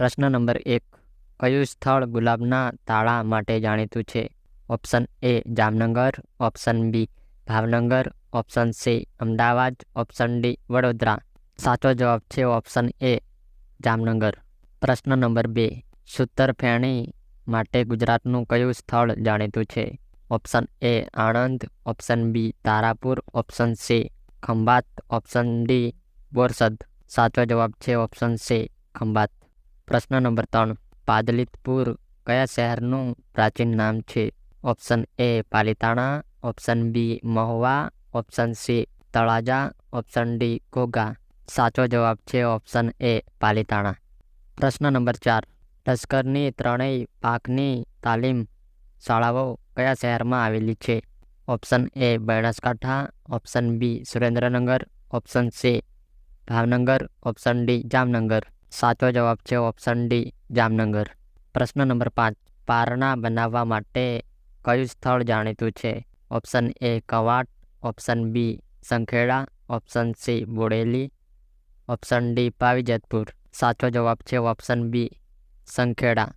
પ્રશ્ન નંબર એક. કયું સ્થળ ગુલાબના તાળા માટે જાણીતું છે? Option A Jamnagar, option B Bhavnagar, option C Ahmedabad, option D Vadodara. સાચો જવાબ છે ઓપ્શન એ જામનગર. પ્રશ્ન નંબર બે. સૂતરફેણી માટે ગુજરાતનું કયું સ્થળ જાણીતું છે? Option A Anand, option B Tarapur, option C Khambhat, option D Borsad. સાચો જવાબ છે ઓપ્શન સી ખંભાત. પ્રશ્ન નંબર ત્રણ પાદલિતપુર કયા શહેરનું પ્રાચીન નામ છે? Option A, Palitana. Option B, Mahuva. Option C, Talaja. Option D, Ghogha. સાચો જવાબ છે ઓપ્શન એ, પાલિતાણા. પ્રશ્ન નંબર ચાર, લશ્કરની ત્રણેય પાકની તાલીમ શાળાઓ કયા શહેરમાં આવેલી છે? Option A, Banaskantha. Option B, Surendranagar. Option C, Bhavnagar. Option D, Jamnagar. સાચો જવાબ છે ઓપ્શન ડી જામનગર. પ્રશ્ન નંબર પાંચ, પારણા બનાવવા માટે કયું સ્થળ જાણીતું છે? Option A Kavant. Option B Sankheda. Option C Bodeli. Option D Pavijetpur. સાચો જવાબ છે ઓપ્શન બી સંખેડા.